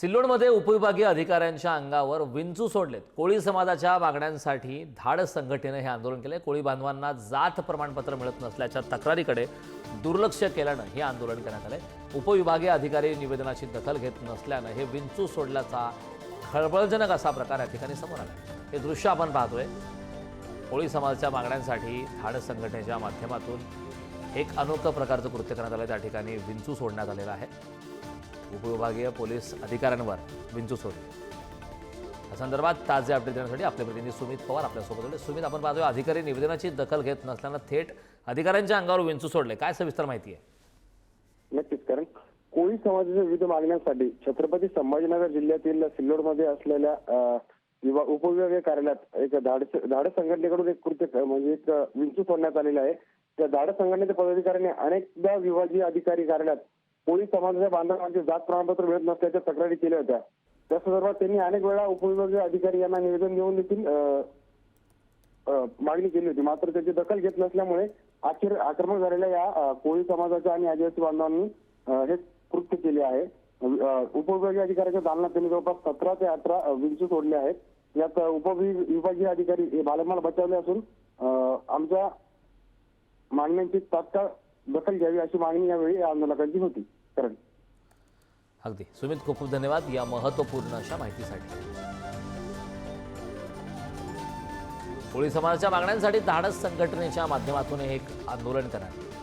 सिल्लोडमध्ये उपविभागीय अधिकाऱ्यांच्या अंगावर विंचू सोडलेत. कोळी समाजाच्या मागण्यांसाठी धाड संघटनेनं हे आंदोलन केले कोळी बांधवांना जात प्रमाणपत्र मिळत नसल्याच्या तक्रारीकडे दुर्लक्ष केल्यानं हे आंदोलन करण्यात आले उपविभागीय अधिकारी निवेदनाची दखल घेत नसल्यानं हे विंचू सोडल्याचा खळबळजनक असा प्रकार या ठिकाणी समोर आला हे दृश्य आपण पाहतोय. कोळी समाजाच्या मागण्यांसाठी धाड संघटनेच्या माध्यमातून एक अनोखं प्रकारचं कृत्य करण्यात आलं त्या ठिकाणी विंचू सोडण्यात आलेला आहे. उपविभागीय पोलीस अधिकाऱ्यांवर विंचू सोडली या संदर्भात ताजे अपडेट देण्यासाठी आपले प्रतिनिधी सुमित पवार आपल्यासोबत होते. सुमित आपण पाहतोय अधिकारी निवेदनाची दखल घेत नसल्यानं थेट अधिकाऱ्यांच्या अंगावर विंचू सोडले. काय सविस्तर माहिती आहे? नक्कीच कारण कोळी समाजाच्या विविध मागण्यांसाठी छत्रपती संभाजीनगर जिल्ह्यातील सिल्लोडमध्ये असलेल्या अ, उपविभागीय कार्यालयात एक धाड धाड संघटनेकडून एक कृत्य म्हणजे एक विंचू सोडण्यात आलेला आहे. त्या धाड संघटनेच्या पदाधिकाऱ्यांनी अनेकदा विभागीय अधिकारी कार्यालयात कोळी समाजाच्या बांधवांचे जात प्रमाणपत्र मिळत नसल्याच्या तक्रारी केल्या होत्या. त्या संदर्भात त्यांनी अनेक वेळा उपविभागीय अधिकारी यांना निवेदन देऊन देखील मागणी केली होती. मात्र त्याची दखल घेत नसल्यामुळे अखेर आक्रमक झालेल्या या कोळी समाजाच्या आणि आदिवासी बांधवांनी हे कृत्य केले आहे. उपविभागीय अधिकाऱ्याच्या दालनात त्यांनी जवळपास सतरा ते अठरा विंचू सोडले आहेत. यात उपविभागीय अधिकारी हे बालमाल बचावले असून आमच्या मागण्यांची तात्काळ दखल घ्यावी अशी मागणी यावेळी या आंदोलकांची होती. कारण. अगदी. सुमित खूप खूप धन्यवाद या महत्त्वपूर्ण अशा माहितीसाठी. कोळी समाजाच्या मागण्यांसाठी धाडस संघटनेच्या माध्यमातून एक आंदोलन करण्यात आलं.